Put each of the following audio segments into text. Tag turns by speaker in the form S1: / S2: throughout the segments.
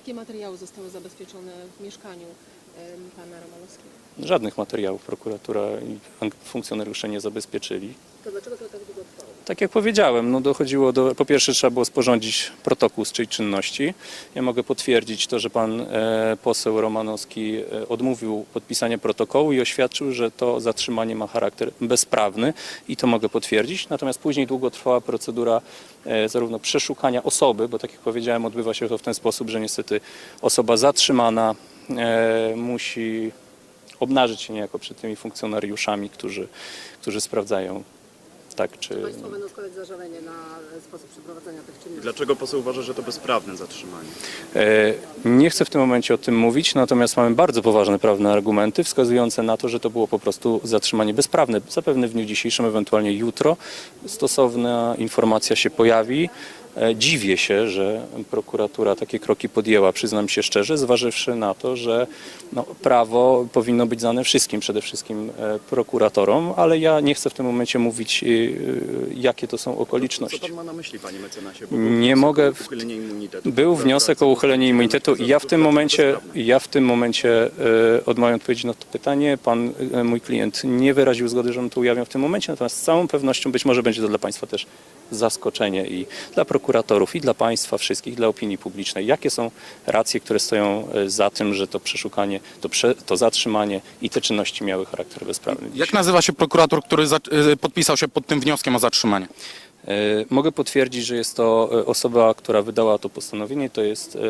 S1: Jakie materiały zostały zabezpieczone w mieszkaniu pana Romanowskiego?
S2: Żadnych materiałów prokuratura i fun- funkcjonariusze nie zabezpieczyli.
S1: To dlaczego to tak długo trwało?
S2: Tak jak powiedziałem, no dochodziło do, po pierwsze trzeba było sporządzić protokół z czyjej czynności. Ja mogę potwierdzić to, że pan e, poseł Romanowski e, odmówił podpisania protokołu i oświadczył, że to zatrzymanie ma charakter bezprawny i to mogę potwierdzić. Natomiast później długo trwała procedura e, zarówno przeszukania osoby, bo tak jak powiedziałem, odbywa się to w ten sposób, że niestety osoba zatrzymana e, musi obnażyć się niejako przed tymi funkcjonariuszami, którzy, którzy sprawdzają tak czy...
S3: Państwo będą składać zażalenie na sposób przeprowadzenia tych czynności.
S4: Dlaczego poseł uważa, że to bezprawne zatrzymanie?
S2: E, Nie chcę w tym momencie o tym mówić, natomiast mamy bardzo poważne prawne argumenty wskazujące na to, że to było po prostu zatrzymanie bezprawne. Zapewne w dniu dzisiejszym, ewentualnie jutro stosowna informacja się pojawi. E, Dziwię się, że prokuratura takie kroki podjęła, przyznam się szczerze, zważywszy na to, że no, prawo powinno być znane wszystkim, przede wszystkim e, prokuratorom, ale ja nie chcę w tym momencie mówić, e, jakie to są
S4: Co
S2: okoliczności.
S4: pan ma na myśli, panie mecenasie? Bo
S2: Nie mogę w-. Był wniosek o uchylenie immunitetu i ja w tym momencie, ja w tym momencie od mojej odpowiedzi na to pytanie, pan, mój klient nie wyraził zgody, żebym to ujawniał w tym momencie, natomiast z całą pewnością być może będzie to dla państwa też zaskoczenie i dla prokuratorów, i dla państwa wszystkich, dla opinii publicznej. Jakie są racje, które stoją e, za tym, że to przeszukanie, to, prze, to zatrzymanie i te czynności miały charakter bezprawny?
S5: Jak nazywa się prokurator, który za, y, podpisał się pod tym wnioskiem o zatrzymanie?
S2: E, Mogę potwierdzić, że jest to e, osoba, która wydała to postanowienie, to jest e,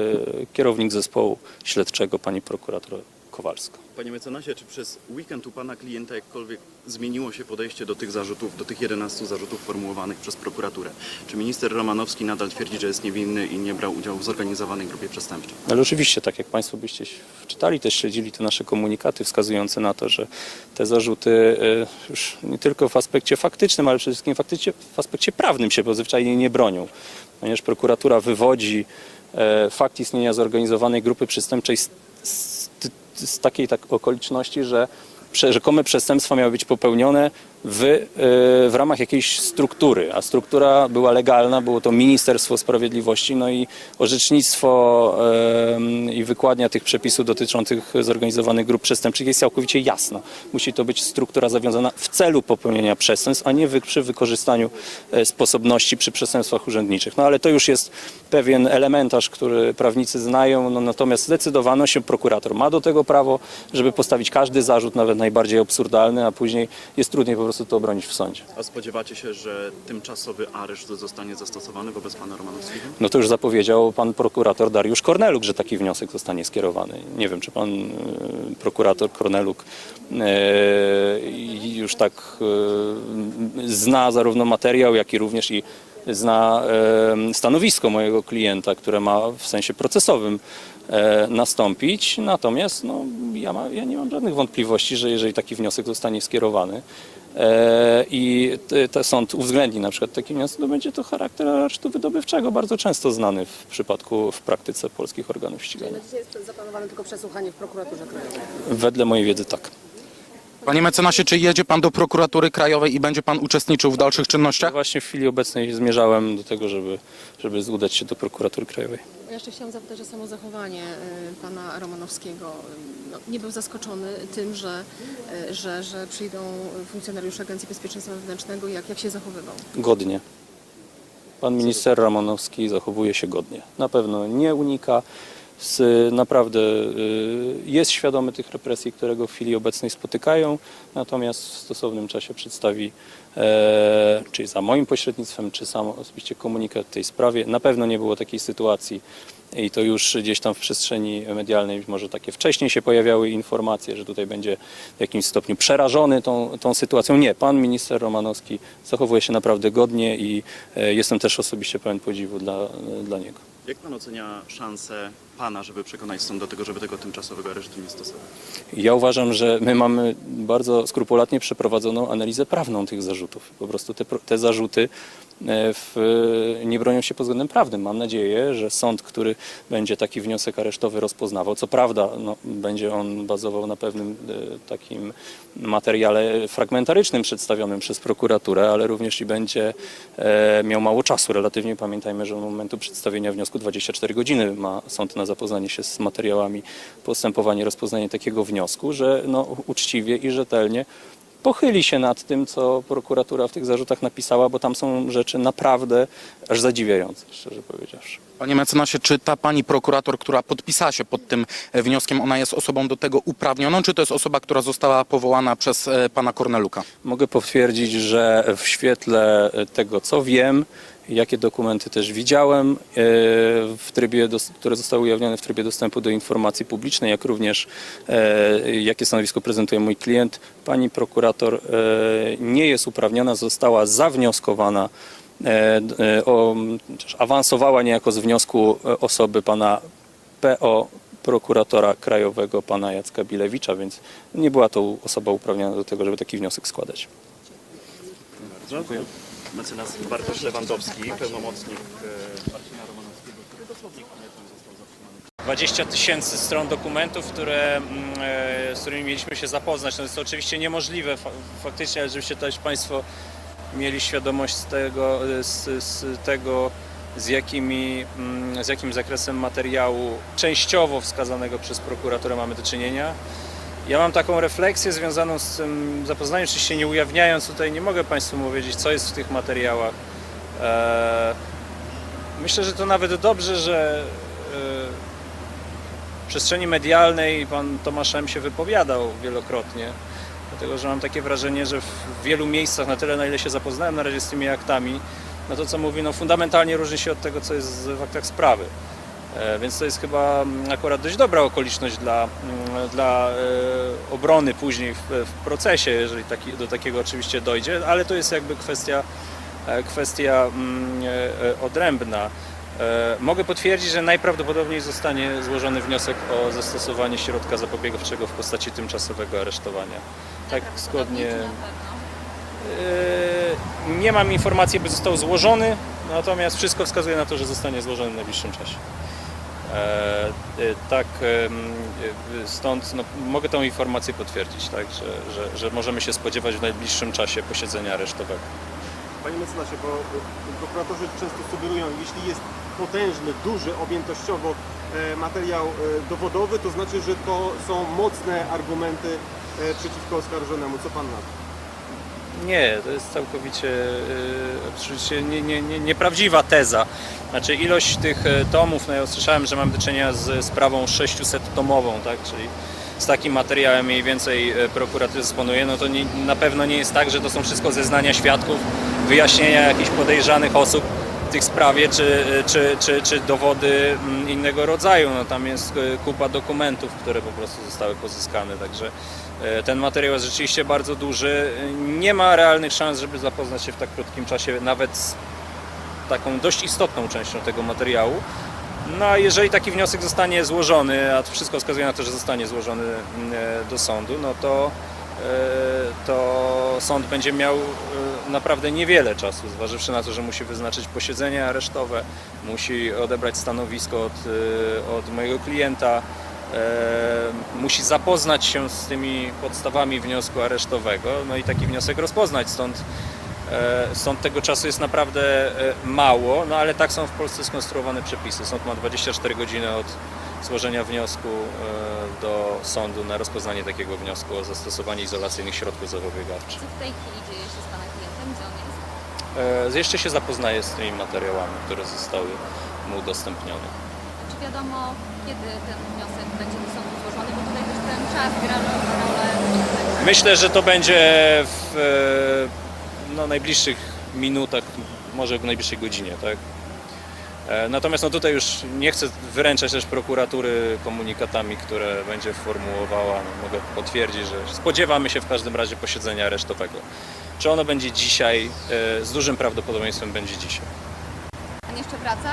S2: kierownik zespołu śledczego, pani prokurator Kowalska.
S4: Panie mecenasie, czy przez weekend u pana klienta jakkolwiek zmieniło się podejście do tych zarzutów, do tych 11 zarzutów formułowanych przez prokuraturę? Czy minister Romanowski nadal twierdzi, że jest niewinny i nie brał udziału w zorganizowanej grupie przestępczej?
S2: Ale oczywiście, tak jak Państwo byście wczytali, też śledzili te nasze komunikaty wskazujące na to, że te zarzuty e, już nie tylko w aspekcie faktycznym, ale przede wszystkim faktycznie w aspekcie prawnym się zwyczajnie nie bronią. Ponieważ prokuratura wywodzi e, fakt istnienia zorganizowanej grupy przestępczej z, z, z takiej tak okoliczności, że rzekome przestępstwa miały być popełnione w, e, w ramach jakiejś struktury, a struktura była legalna, było to Ministerstwo Sprawiedliwości, no i orzecznictwo i wykładnia tych przepisów dotyczących zorganizowanych grup przestępczych jest całkowicie jasna. Musi to być struktura zawiązana w celu popełnienia przestępstw, a nie przy wykorzystaniu e, sposobności przy przestępstwach urzędniczych. No ale to już jest pewien elementarz, który prawnicy znają, no, natomiast zdecydowano się, prokurator ma do tego prawo, żeby postawić każdy zarzut, nawet najbardziej absurdalny, a później jest trudniej po to obronić w sądzie.
S4: A spodziewacie się, że tymczasowy areszt zostanie zastosowany wobec pana Romanowskiego?
S2: No to już zapowiedział pan prokurator Dariusz Korneluk, że taki wniosek zostanie skierowany. Nie wiem, czy pan e, prokurator Korneluk e, już tak e, zna zarówno materiał, jak i również i zna e, stanowisko mojego klienta, które ma w sensie procesowym e, nastąpić. Natomiast no, ja, ma, ja nie mam żadnych wątpliwości, że jeżeli taki wniosek zostanie skierowany i t- te sąd uwzględni na przykład taki wniosek, to będzie to charakter aresztu wydobywczego, bardzo często znany w przypadku, w praktyce polskich organów ścigania.
S3: Na dzisiaj jest zaplanowane tylko przesłuchanie w prokuraturze krajowej.
S2: Wedle mojej wiedzy tak.
S5: Panie mecenasie, czy jedzie pan do prokuratury krajowej i będzie pan uczestniczył w dalszych czynnościach?
S2: Właśnie w chwili obecnej zmierzałem do tego, żeby, żeby udać się do prokuratury krajowej.
S1: Jeszcze chciałam zapytać o samo zachowanie y, pana Romanowskiego. No, nie był zaskoczony tym, że, y, że, że przyjdą funkcjonariusze Agencji Bezpieczeństwa Wewnętrznego jak, jak się zachowywał.
S2: Godnie. Pan minister Romanowski zachowuje się godnie. Na pewno nie unika. Z, naprawdę y, jest świadomy tych represji, które go w chwili obecnej spotykają, natomiast w stosownym czasie przedstawi, e, czy za moim pośrednictwem, czy sam osobiście komunikat w tej sprawie. Na pewno nie było takiej sytuacji i to już gdzieś tam w przestrzeni medialnej, być może takie wcześniej się pojawiały informacje, że tutaj będzie w jakimś stopniu przerażony tą, tą sytuacją. Nie, pan minister Romanowski zachowuje się naprawdę godnie i e, jestem też osobiście pełen podziwu dla, dla niego.
S4: Jak pan ocenia szanse pana, żeby przekonać sąd do tego, żeby tego tymczasowego aresztu nie stosować?
S2: Ja uważam, że my mamy bardzo skrupulatnie przeprowadzoną analizę prawną tych zarzutów. Po prostu te, te zarzuty w, nie bronią się pod względem prawnym. Mam nadzieję, że sąd, który będzie taki wniosek aresztowy rozpoznawał, co prawda no, będzie on bazował na pewnym e, takim materiale fragmentarycznym przedstawionym przez prokuraturę, ale również i będzie e, miał mało czasu. Relatywnie pamiętajmy, że od momentu przedstawienia wniosku 24 godziny ma sąd na zapoznanie się z materiałami, postępowanie, rozpoznanie takiego wniosku, że no, uczciwie i rzetelnie pochyli się nad tym, co prokuratura w tych zarzutach napisała, bo tam są rzeczy naprawdę aż zadziwiające, szczerze powiedziawszy.
S5: Panie mecenasie, czy ta pani prokurator, która podpisała się pod tym e, wnioskiem, ona jest osobą do tego uprawnioną, czy to jest osoba, która została powołana przez e, pana Korneluka?
S2: Mogę potwierdzić, że w świetle tego, co wiem, jakie dokumenty też widziałem, e, w trybie, które zostały ujawnione w trybie dostępu do informacji publicznej, jak również e, jakie stanowisko prezentuje mój klient, pani prokurator e, nie jest uprawniona, została zawnioskowana o, awansowała niejako z wniosku osoby pana PO prokuratora krajowego pana Jacka Bilewicza, więc nie była to osoba uprawniona do tego, żeby taki wniosek składać.
S4: Dziękuję. Mecenas Bartosz Lewandowski, pełnomocnik e, Marcina Romanowskiego, który dosłownie został zatrzymany.
S2: 20 tysięcy stron dokumentów, które, mm, e, z którymi mieliśmy się zapoznać. No jest to oczywiście niemożliwe fa- faktycznie, ale żebyście też Państwo mieli świadomość z tego, z, z tego z, jakimi, mm, z jakim zakresem materiału częściowo wskazanego przez prokuraturę mamy do czynienia. Ja mam taką refleksję związaną z tym zapoznaniem, oczywiście nie ujawniając tutaj, nie mogę Państwu powiedzieć, co jest w tych materiałach. E, Myślę, że to nawet dobrze, że e, w przestrzeni medialnej pan Tomasz M. się wypowiadał wielokrotnie, dlatego że mam takie wrażenie, że w wielu miejscach, na tyle na ile się zapoznałem na razie z tymi aktami, no to co mówi, no fundamentalnie różni się od tego, co jest w aktach sprawy. E, Więc to jest chyba mm, akurat dość dobra okoliczność dla, mm, dla e, obrony później w, w procesie, jeżeli taki, do takiego oczywiście dojdzie, ale to jest jakby kwestia, e, kwestia mm, odrębna. Mogę potwierdzić, że najprawdopodobniej zostanie złożony wniosek o zastosowanie środka zapobiegawczego w postaci tymczasowego aresztowania. Tak zgodnie. E, Nie mam informacji, by został złożony, natomiast wszystko wskazuje na to, że zostanie złożony w najbliższym czasie. E, e, Tak, stąd no, mogę tą informację potwierdzić, tak, że, że, że możemy się spodziewać w najbliższym czasie posiedzenia aresztowego.
S6: Panie mecenasie, bo y, prokuratorzy często sugerują, jeśli jest potężny, duży objętościowo e, materiał e, dowodowy, to znaczy, że to są mocne argumenty e, przeciwko oskarżonemu. Co pan na to?
S2: Nie, to jest całkowicie e, oczywiście nie, nie, nie, nieprawdziwa teza. Znaczy ilość tych e, tomów, no ja usłyszałem, że mam do czynienia z sprawą 600-tomową, tak, czyli z takim materiałem mniej więcej e, prokurator dysponuje, no to nie, na pewno nie jest tak, że to są wszystko zeznania świadków, wyjaśnienia jakichś podejrzanych osób tych sprawie, czy, czy, czy, czy dowody mm, innego rodzaju. No tam jest e, kupa dokumentów, które po prostu zostały pozyskane, także e, ten materiał jest rzeczywiście bardzo duży. Nie ma realnych szans, żeby zapoznać się w tak krótkim czasie nawet z taką dość istotną częścią tego materiału. No a jeżeli taki wniosek zostanie złożony, a to wszystko wskazuje na to, że zostanie złożony mm, e, do sądu, no to, to sąd będzie miał e, naprawdę niewiele czasu, zważywszy na to, że musi wyznaczyć posiedzenie aresztowe, musi odebrać stanowisko od, e, od mojego klienta, e, musi zapoznać się z tymi podstawami wniosku aresztowego, no i taki wniosek rozpoznać, stąd E, Stąd tego czasu jest naprawdę e, mało, no ale tak są w Polsce skonstruowane przepisy. Sąd ma 24 godziny od złożenia wniosku e, do sądu na rozpoznanie takiego wniosku o zastosowanie izolacyjnych środków zapobiegawczych.
S7: Co w tej chwili dzieje się z Pana klientem? Gdzie on jest?
S2: E, Jeszcze się zapoznaję z tymi materiałami, które zostały mu udostępnione.
S7: Czy wiadomo, kiedy ten wniosek będzie do sądu złożony? Bo tutaj też ten czas gra rolę.
S2: Myślę, że to będzie w e, no, najbliższych minutach, może w najbliższej godzinie, tak? E, Natomiast no tutaj już nie chcę wyręczać też prokuratury komunikatami, które będzie formułowała. No, mogę potwierdzić, że spodziewamy się w każdym razie posiedzenia aresztowego. Czy ono będzie dzisiaj? E, Z dużym prawdopodobieństwem będzie dzisiaj.
S7: Pan jeszcze wraca?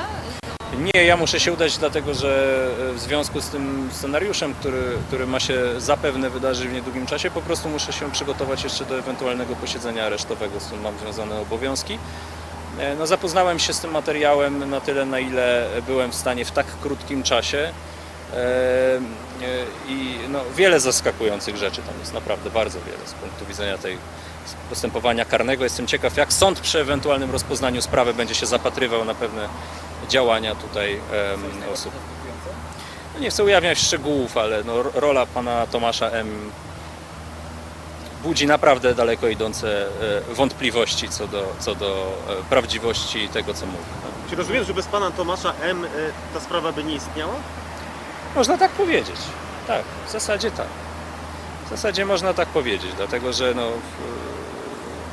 S2: Nie, ja muszę się udać, dlatego że e, w związku z tym scenariuszem, który, który ma się zapewne wydarzyć w niedługim czasie, po prostu muszę się przygotować jeszcze do ewentualnego posiedzenia aresztowego, z którym mam związane obowiązki. E, No, zapoznałem się z tym materiałem na tyle, na ile byłem w stanie w tak krótkim czasie. E, e, I no, wiele zaskakujących rzeczy tam jest, naprawdę bardzo wiele z punktu widzenia tej postępowania karnego. Jestem ciekaw, jak sąd przy ewentualnym rozpoznaniu sprawy będzie się zapatrywał na pewne działania tutaj em, osób. No, nie chcę ujawniać szczegółów, ale no, ro- rola pana Tomasza M. budzi naprawdę daleko idące e, wątpliwości co do, co do e, prawdziwości tego, co mówi. No.
S6: Czy rozumiem, że bez pana Tomasza M. e, ta sprawa by nie istniała?
S2: Można tak powiedzieć. Tak, w zasadzie tak. W zasadzie można tak powiedzieć, dlatego że no,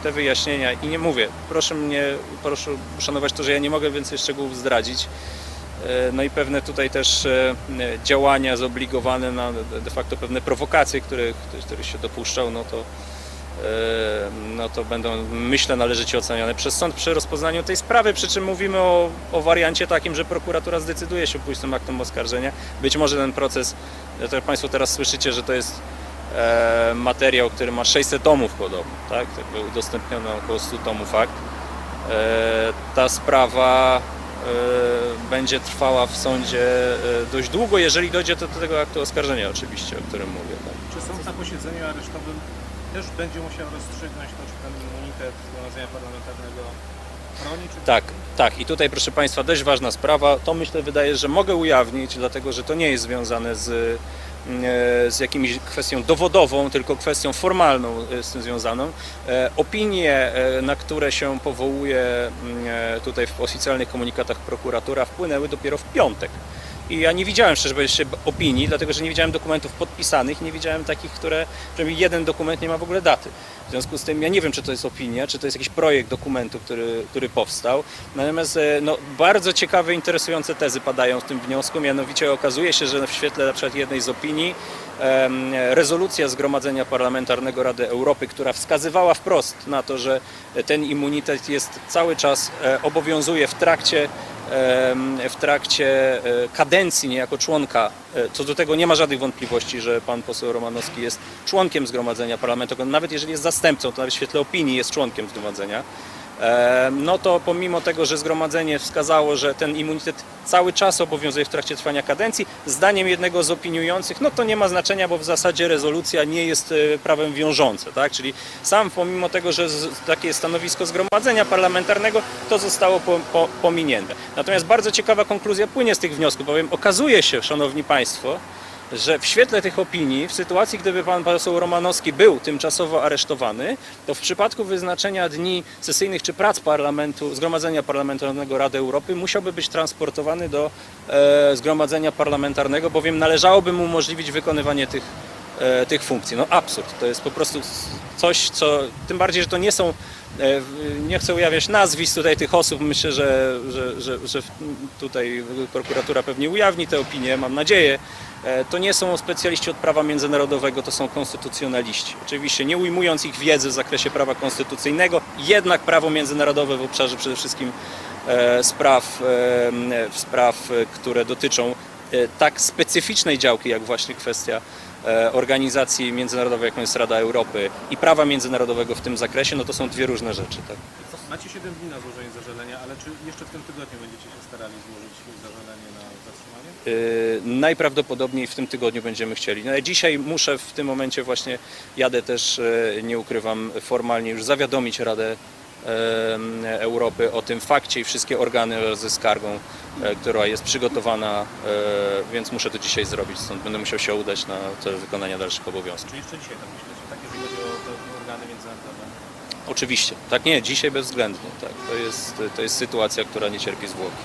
S2: te wyjaśnienia i nie mówię, proszę mnie, proszę uszanować to, że ja nie mogę więcej szczegółów zdradzić. E, No i pewne tutaj też e, działania zobligowane na de facto pewne prowokacje, których, których się dopuszczał, no to, e, no to będą, myślę, należycie ocenione przez sąd przy rozpoznaniu tej sprawy, przy czym mówimy o, o wariancie takim, że prokuratura zdecyduje się pójść tym aktem oskarżenia. Być może ten proces, to Państwo teraz słyszycie, że to jest materiał, który ma 600 tomów podobno, tak? Tak udostępniono około 100 tomów akt. Ta sprawa będzie trwała w sądzie e, dość długo, jeżeli dojdzie do, do tego aktu oskarżenia oczywiście, o którym mówię. Tak?
S8: Czy sąd na posiedzeniu aresztowym też będzie musiał rozstrzygnąć to, czy ten immunitet zgromadzenia parlamentarnego chroni, czy
S2: Tak, tak. I tutaj, proszę Państwa, dość ważna sprawa. To myślę, wydaje, że mogę ujawnić, dlatego że to nie jest związane z, e, z jakimś kwestią dowodową, tylko kwestią formalną e, z tym związaną. E, Opinie, e, na które się powołuje mm, e, tutaj w oficjalnych komunikatach prokuratura, wpłynęły dopiero w piątek. I ja nie widziałem, szczerze jeszcze opinii, dlatego że nie widziałem dokumentów podpisanych, nie widziałem takich, które, przynajmniej jeden dokument nie ma w ogóle daty. W związku z tym ja nie wiem, czy to jest opinia, czy to jest jakiś projekt dokumentu, który, który powstał. Natomiast e, no, bardzo ciekawe, interesujące tezy padają w tym wniosku. Mianowicie okazuje się, że w świetle na przykład jednej z opinii rezolucja Zgromadzenia Parlamentarnego Rady Europy, która wskazywała wprost na to, że ten immunitet jest cały czas e, obowiązuje w trakcie w trakcie e, kadencji niejako członka. E, Co do tego nie ma żadnych wątpliwości, że pan poseł Romanowski jest członkiem Zgromadzenia Parlamentarnego, nawet jeżeli jest zastępcą, to nawet w świetle opinii jest członkiem Zgromadzenia. No to pomimo tego, że zgromadzenie wskazało, że ten immunitet cały czas obowiązuje w trakcie trwania kadencji, zdaniem jednego z opiniujących, no to nie ma znaczenia, bo w zasadzie rezolucja nie jest e, prawem wiążące, tak? Czyli sam pomimo tego, że takie jest stanowisko zgromadzenia parlamentarnego, to zostało po, po, pominięte. Natomiast bardzo ciekawa konkluzja płynie z tych wniosków, bowiem okazuje się, szanowni państwo, że w świetle tych opinii, w sytuacji gdyby pan poseł Romanowski był tymczasowo aresztowany, to w przypadku wyznaczenia dni sesyjnych czy prac parlamentu, Zgromadzenia Parlamentarnego Rady Europy musiałby być transportowany do e, Zgromadzenia Parlamentarnego, bowiem należałoby mu umożliwić wykonywanie tych, e, tych funkcji. No absurd, to jest po prostu coś, co, tym bardziej, że to nie są Nie chcę ujawniać nazwisk tutaj tych osób. Myślę, że, że, że, że tutaj prokuratura pewnie ujawni te opinie, mam nadzieję. E, To nie są specjaliści od prawa międzynarodowego, to są konstytucjonaliści. Oczywiście nie ujmując ich wiedzy w zakresie prawa konstytucyjnego, jednak prawo międzynarodowe w obszarze przede wszystkim e, spraw, e, spraw e, które dotyczą e, tak specyficznej działki, jak właśnie kwestia e, organizacji międzynarodowej, jaką jest Rada Europy i prawa międzynarodowego w tym zakresie, no to są dwie różne rzeczy. Tak?
S8: macie 7 dni na złożenie zażalenia, ale czy jeszcze w tym tygodniu będziecie się starali złożyć zażalenie na zatrzymanie?
S2: Yy, najprawdopodobniej w tym tygodniu będziemy chcieli. No, ja dzisiaj muszę w tym momencie właśnie, jadę też, yy, nie ukrywam, formalnie już zawiadomić Radę Europy o tym fakcie i wszystkie organy ze skargą, yy, która jest przygotowana, yy, więc muszę to dzisiaj zrobić, stąd będę musiał się udać na cel wykonania dalszych obowiązków.
S8: Czy jeszcze dzisiaj tak myślicie, tak jeżeli chodzi o te organy międzynarodowe?
S2: Oczywiście, tak nie, dzisiaj bezwzględnie, tak. To jest, to jest sytuacja, która nie cierpi zwłoki.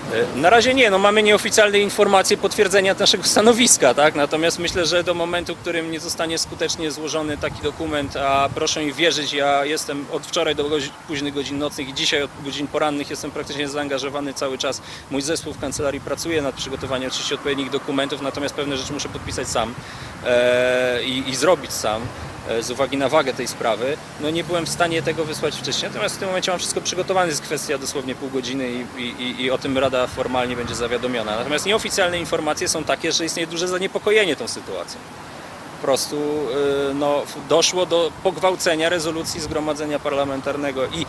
S2: E, Na razie nie, no mamy nieoficjalne informacje potwierdzenia naszego stanowiska, tak? Natomiast myślę, że do momentu, w którym nie zostanie skutecznie złożony taki dokument, a proszę mi wierzyć, ja jestem od wczoraj do godzin, późnych godzin nocnych i dzisiaj od godzin porannych jestem praktycznie zaangażowany cały czas. Mój zespół w kancelarii pracuje nad przygotowaniem oczywiście odpowiednich dokumentów, natomiast pewne rzeczy muszę podpisać sam e, i, i zrobić sam e, z uwagi na wagę tej sprawy, no nie byłem w stanie tego wysłać wcześniej. Natomiast w tym momencie mam wszystko przygotowane, jest kwestia dosłownie pół godziny i, i, i o tym Rada formalnie będzie zawiadomiona. Natomiast nieoficjalne informacje są takie, że istnieje duże zaniepokojenie tą sytuacją. prostu y, no, doszło do pogwałcenia rezolucji Zgromadzenia Parlamentarnego i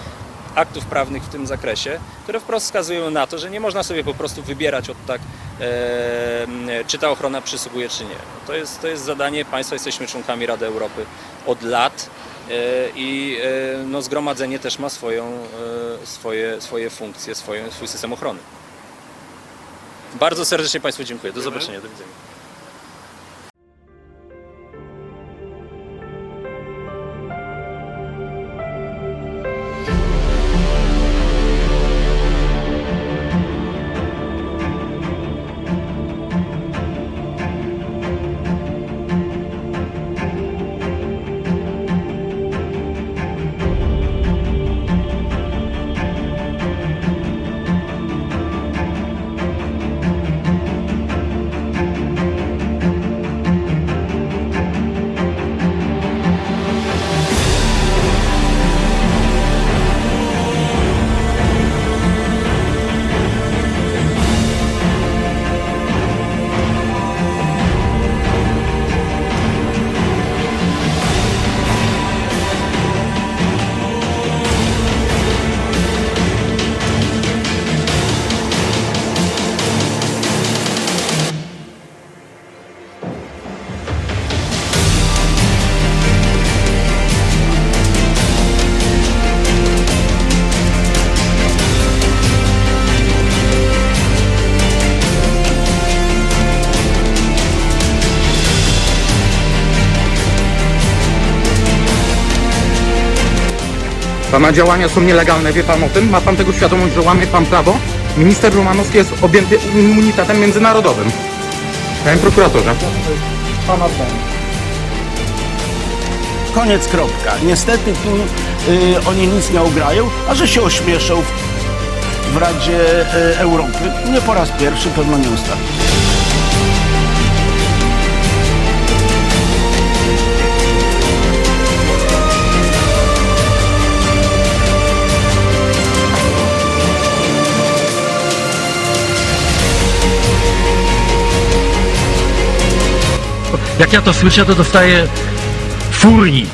S2: aktów prawnych w tym zakresie, które wprost wskazują na to, że nie można sobie po prostu wybierać od tak, e, czy ta ochrona przysługuje, czy nie. To jest, to jest zadanie państwa, jesteśmy członkami Rady Europy od lat e, i e, no, zgromadzenie też ma swoją, e, swoje, swoje funkcje, swoje, swój system ochrony. Bardzo serdecznie Państwu dziękuję. Do zobaczenia. Do widzenia.
S5: Pana działania są nielegalne, wie pan o tym? Ma pan tego świadomość, że łamie pan prawo? Minister Romanowski jest objęty immunitetem międzynarodowym. Panie prokuratorze.
S9: Koniec, kropka. Niestety tu y, oni nic nie ugrają, a że się ośmieszą w, w Radzie y, Europy, nie po raz pierwszy, pewno nie ostatni.
S10: Jak ja to słyszę, to dostaję furii.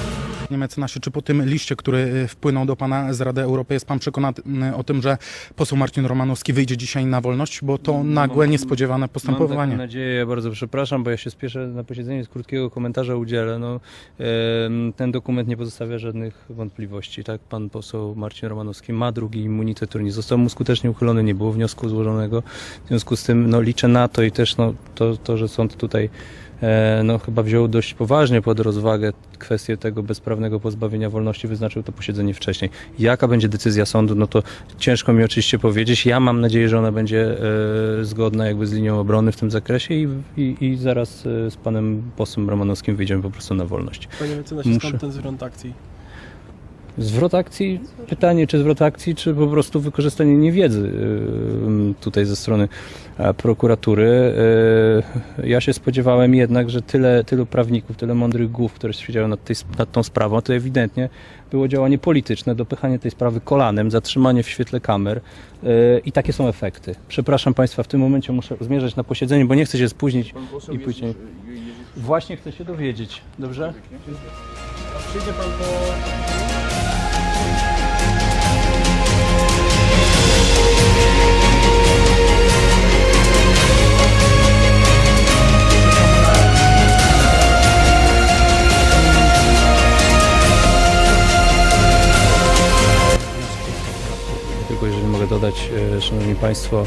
S5: Panie mecenasie, czy po tym liście, który y, wpłynął do pana z Rady Europy, jest pan przekonany y, o tym, że poseł Marcin Romanowski wyjdzie dzisiaj na wolność? Bo to nagłe, niespodziewane
S2: Mam
S5: postępowanie.
S2: taką nadzieję, ja bardzo przepraszam, bo ja się spieszę na posiedzenie, z krótkiego komentarza udzielę. No, ten dokument nie pozostawia żadnych wątpliwości. Tak, pan poseł Marcin Romanowski ma drugi immunitet, który nie został mu skutecznie uchylony, nie było wniosku złożonego. W związku z tym no, liczę na to i też no, to, to że sąd tutaj no, chyba wziął dość poważnie pod rozwagę kwestię tego bezprawnego pozbawienia wolności, wyznaczył to posiedzenie wcześniej. Jaka będzie decyzja sądu, no to ciężko mi oczywiście powiedzieć. Ja mam nadzieję, że ona będzie e, zgodna jakby z linią obrony w tym zakresie i, i, i zaraz e, z panem posłem Romanowskim wyjdziemy po prostu na wolność.
S11: Panie mecenasie,
S2: Muszę-
S11: skąd ten zwrot akcji?
S2: Zwrot akcji, pytanie czy zwrot akcji, czy po prostu wykorzystanie niewiedzy y, tutaj ze strony prokuratury. Y, Ja się spodziewałem jednak, że tyle, tylu prawników, tyle mądrych głów, które siedziały nad, tej, nad tą sprawą, to ewidentnie było działanie polityczne, dopychanie tej sprawy kolanem, zatrzymanie w świetle kamer y, i takie są efekty. Przepraszam Państwa, w tym momencie muszę zmierzać na posiedzenie, bo nie chcę się spóźnić i później... Właśnie chcę się dowiedzieć, dobrze?
S11: Przyjdzie pan po...
S2: mogę dodać, e, Szanowni Państwo, e,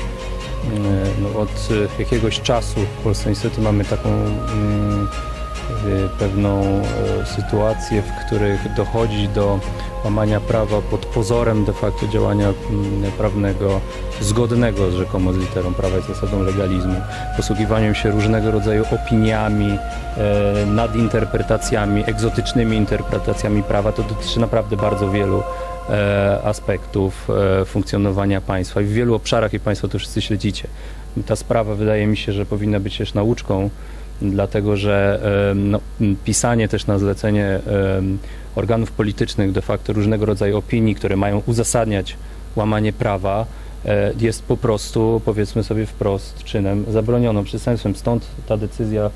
S2: no od jakiegoś czasu w Polsce niestety mamy taką mm, e, pewną sytuację, w których dochodzi do łamania prawa pod pozorem de facto działania mm, prawnego zgodnego rzekomo z literą prawa i zasadą legalizmu, posługiwaniem się różnego rodzaju opiniami, e, nadinterpretacjami, egzotycznymi interpretacjami prawa. To dotyczy naprawdę bardzo wielu e, aspektów e, funkcjonowania państwa i w wielu obszarach i Państwo to wszyscy śledzicie. Ta sprawa wydaje mi się, że powinna być też nauczką, dlatego że no, pisanie też na zlecenie organów politycznych de facto różnego rodzaju opinii, które mają uzasadniać łamanie prawa, e, jest po prostu, powiedzmy sobie wprost, czynem zabronionym przestępstwem. Stąd ta decyzja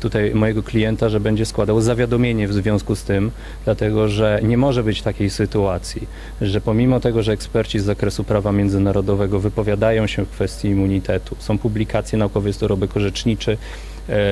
S2: tutaj mojego klienta, że będzie składał zawiadomienie w związku z tym, dlatego że nie może być takiej sytuacji, że pomimo tego, że eksperci z zakresu prawa międzynarodowego wypowiadają się w kwestii immunitetu, są publikacje naukowe, jest dorobek orzeczniczy,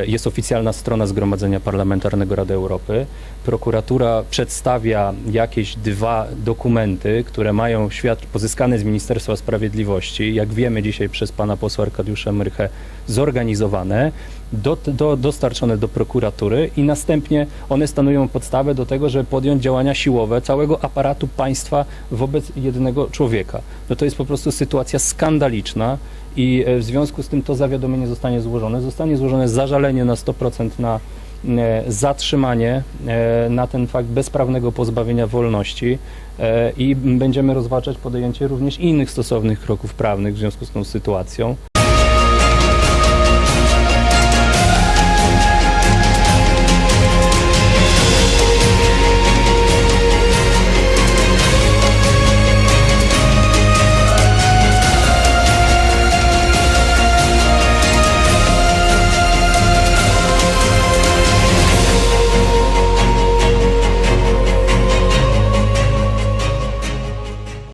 S2: jest oficjalna strona Zgromadzenia Parlamentarnego Rady Europy. Prokuratura przedstawia jakieś dwa dokumenty, które mają świat pozyskane z Ministerstwa Sprawiedliwości, jak wiemy dzisiaj przez pana posła Arkadiusza Myrchę, zorganizowane, do, do, dostarczone do prokuratury i następnie one stanowią podstawę do tego, żeby podjąć działania siłowe całego aparatu państwa wobec jednego człowieka. No to jest po prostu sytuacja skandaliczna i e, w związku z tym to zawiadomienie zostanie złożone. Zostanie złożone zażalenie na 100% na e, zatrzymanie e, na ten fakt bezprawnego pozbawienia wolności i będziemy rozważać podjęcie również innych stosownych kroków prawnych w związku z tą sytuacją.